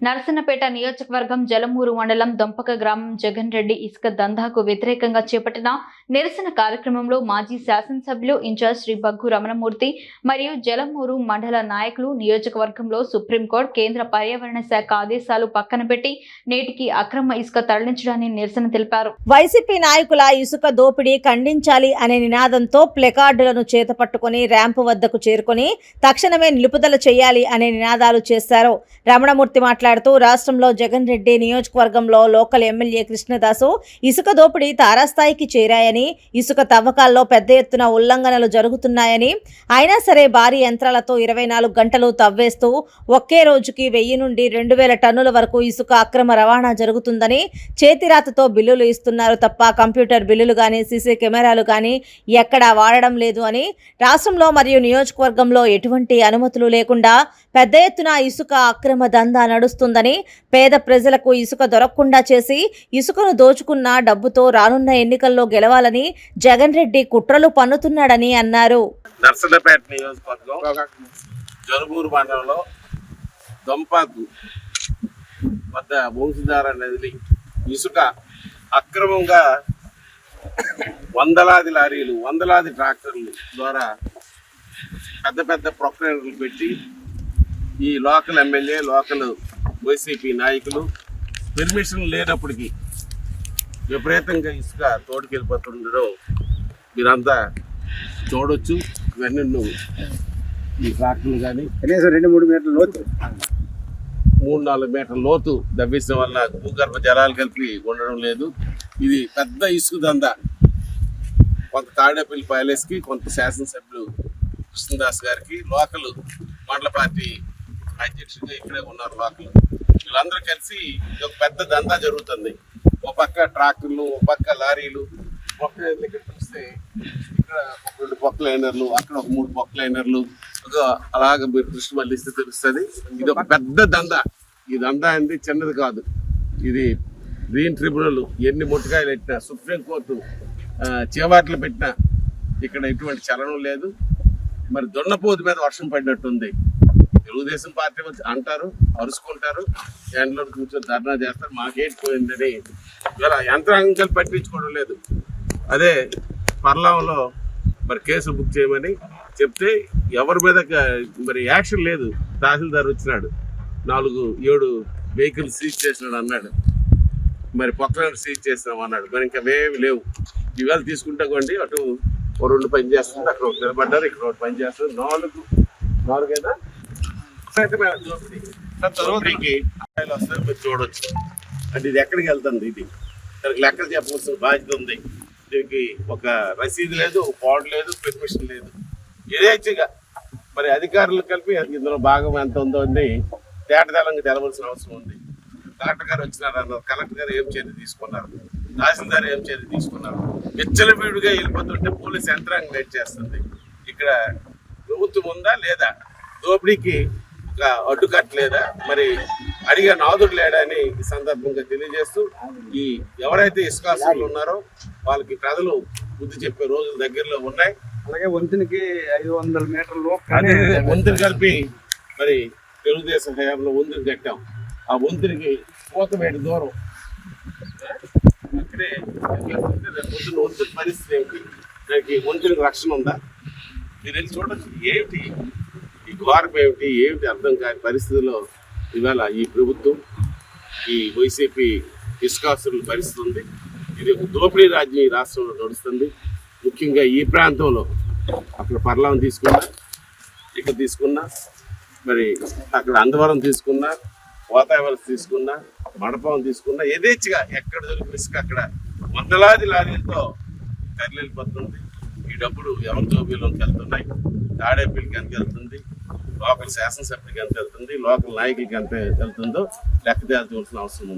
నరసన్నపేట నియోజకవర్గం జలమూరు మండలం దొంపక గ్రామం జగన్ రెడ్డి ఇసుక దందాకు వ్యతిరేకంగా చేపట్టిన నిరసన కార్యక్రమంలో మాజీ శాసనసభ్యులు ఇన్ఛార్జ్ శ్రీ బగ్గు రమణమూర్తి మరియు జలమూరు మండల నాయకులు నియోజకవర్గంలో సుప్రీంకోర్టు కేంద్ర పర్యావరణ శాఖ ఆదేశాలు పక్కన పెట్టి నేటికి అక్రమ ఇసుక తరలించడాన్ని నిరసన తెలిపారు. వైసీపీ నాయకుల ఇసుక దోపిడీ ఖండించాలి అనే నినాదంతో ప్లెకార్డులను చేతపట్టుకుని ర్యాంపు వద్దకు చేరుకొని తక్షణమే నిలుపుదల చేయాలి అనే నినాదాలు చేశారు. రమణమూర్తి మాట్లాడుతూ రాష్ట్రంలో జగన్ రెడ్డి నియోజకవర్గంలో లోకల్ ఎమ్మెల్యే కృష్ణదాసు ఇసుక దోపిడీ తారాస్థాయికి చేరాయని ఇసుక తవ్వకాల్లో పెద్ద ఎత్తున ఉల్లంఘనలు జరుగుతున్నాయని అయినా సరే భారీ యంత్రాలతో ఇరవై నాలుగు గంటలు తవ్వేస్తూ ఒకే రోజుకి వెయ్యి నుండి రెండు వేల టన్నుల వరకు ఇసుక అక్రమ రవాణా జరుగుతుందని చేతిరాతతో బిల్లులు ఇస్తున్నారు తప్ప కంప్యూటర్ బిల్లులు కానీ సీసీ కెమెరాలు కానీ ఎక్కడా వాడడం లేదు అని రాష్ట్రంలో మరియు నియోజకవర్గంలో ఎటువంటి అనుమతులు లేకుండా పెద్ద ఎత్తున ఇసుక అక్రమ దందా నడుస్తుందని పేద ప్రజలకు ఇసుక దొరకకుండా చేసి ఇసుకను దోచుకున్న డబ్బుతో రానున్న ఎన్నికల్లో గెలవాలని జగన్ రెడ్డి కుట్రలు పన్నుతున్నాడని అన్నారు. నర్సన్నపేట నియోజకవర్గం మండలంలో దొంపాకు వద్ద భూమిధార నదిని ఇసుక అక్రమంగా వందలాది లారీలు వందలాది ట్రాక్టర్లు ద్వారా పెద్ద పెద్ద ప్రొక్రేటర్లు పెట్టి ఈ లోకల్ ఎమ్మెల్యే లోకల్ వైసీపీ నాయకులు పెర్మిషన్ లేనప్పటికీ విపరీతంగా ఇసుక తోడుకెళ్ళిపోతుండడం మీరంతా చూడొచ్చు. ఇవన్నీ ఈ ట్రాక్టర్లు కానీ కనీసం రెండు మూడు మీటర్ల లోతు. మూడు నాలుగు మీటర్ల లోతు దవ్వించడం వల్ల భూగర్భ జలాలు కలిపి ఉండడం లేదు. ఇది పెద్ద ఇసుక దంద. కొంత తాడేపల్లి ప్యాలెస్కి కొంత శాసనసభ్యులు కృష్ణదాస్ గారికి లోకల్ మండల పార్టీ అధ్యక్షుడిగా ఇక్కడే ఉన్నారు లోకల్ వీళ్ళందరూ కలిసి ఇది ఒక పెద్ద దందా జరుగుతుంది. ఒక పక్క ట్రాక్టర్లు ఒక పక్క లారీలు మొక్క ఇక్కడ చూస్తే ఇక్కడ ఒక రెండు బొక్క లైనర్లు అక్కడ ఒక మూడు బొక్క లైనర్లు ఒక అలాగ మీరు దృష్టి మళ్ళిస్తే తెలుస్తుంది. ఇది ఒక పెద్ద దంద. ఈ దందా అనేది చిన్నది కాదు. ఇది గ్రీన్ ట్రిబ్యునల్ ఎన్ని ముట్టకాయలు పెట్టినా సుప్రీంకోర్టు చేవాట్లు పెట్టినా ఇక్కడ ఎటువంటి చలనం లేదు. మరి దొన్నపోతు మీద వర్షం పడినట్టుంది. తెలుగుదేశం పార్టీ వచ్చి అంటారు అరుచుకుంటారు ఎండలో కూర్చొని ధర్నా చేస్తారు. మాకేట్ పోయిందని ఇలా యంత్రాంగాలు పట్టించుకోవడం లేదు. అదే పర్లాంలో మరి కేసు బుక్ చేయమని చెప్తే ఎవరి మీద మరి యాక్షన్ లేదు. తహసీల్దార్ వచ్చినాడు. నాలుగు ఏడు వెహికల్ సీజ్ చేసినాడు అన్నాడు. మరి పక్కన సీజ్ చేసినాం అన్నాడు. మరి ఇంకా ఏమి లేవు. ఇవాళ తీసుకుంటా కొండి అటు ఓ రెండు పని చేస్తుంది అక్కడ ఒకటి నిలబడ్డారు ఇక్కడ ఒకటి పని చేస్తుంది. నాలుగు నాలుగైనా అయితే మీరు చూడొచ్చు అంటే ఇది ఎక్కడికి వెళ్తుంది ఇది? దానికి లెక్కలు చెప్పవలసిన బాధ్యత ఉంది. దీనికి ఒక రసీదు లేదు ఒక పాడు లేదు పెర్మిషన్ లేదు. యథేచ్ఛగా మరి అధికారులు కలిపి ఇందులో భాగం ఎంత ఉందో అని తేటతెలంగా తెలవలసిన అవసరం ఉంది. కలెక్టర్ గారు వచ్చినారు అన్నారు. కలెక్టర్ గారు ఏం చర్య తీసుకున్నారు? తహసీల్దార్ ఏం చర్య తీసుకున్నారు? విచ్చలవిడిగా వెళ్ళిపోతుంటే పోలీస్ యంత్రాంగం వెయిట్ చేస్తుంది? ఇక్కడ ప్రభుత్వం ఉందా లేదా? దోపిడీకి ఒక అడ్డుకట్ట లేదా మరి అడిగే నాదుడు లేడని ఈ సందర్భంగా తెలియజేస్తూ ఈ ఎవరైతే ఇసుకాసులు ఉన్నారో వాళ్ళకి ప్రజలు బుద్ధి చెప్పే రోజులు దగ్గరలో ఉన్నాయి. అలాగే వంతునికి ఐదు వందల మీటర్లు వంతుని కలిపి మరి తెలుగుదేశం హయాంలో వంతుని కట్టాం. ఆ వంతునికి కోతమేటి దూరం. అక్కడే పొద్దున్న వంతుని పరిస్థితి ఏమిటి? దానికి వంతునికి రక్షణ ఉందా? మీరు వెళ్ళి చూడొచ్చు. ఏమిటి ఘోరం ఏమిటి? ఏమిటి అర్థం కాని పరిస్థితిలో ఇవాళ ఈ ప్రభుత్వం ఈ వైసీపీ నిష్కాసులు పరిస్థితి ఉంది. ఇది ఒక దోపిడీ రాజ్యం ఈ రాష్ట్రంలో నడుస్తుంది. ముఖ్యంగా ఈ ప్రాంతంలో అక్కడ పర్లాం తీసుకున్నా ఇక్కడ తీసుకున్నా మరి అక్కడ అందవరం తీసుకున్నా వాతావరణం తీసుకున్నా మడపం తీసుకున్నా యథేచ్ఛగా ఎక్కడ దొరికి ఇసుక అక్కడ వందలాది లారీలతో తరలిపోతుంది. ఈ డబ్బులు ఎవరి జోబీలోకి వెళ్తున్నాయి? తాడేపల్లికి వెళ్తుంది. లోకల్ శాసనసభ్యులకి ఎంత వెళ్తుంది లోకల్ నాయకులకి ఎంత వెళ్తుందో లెక్క తేల్చవలసిన అవసరం ఉంది.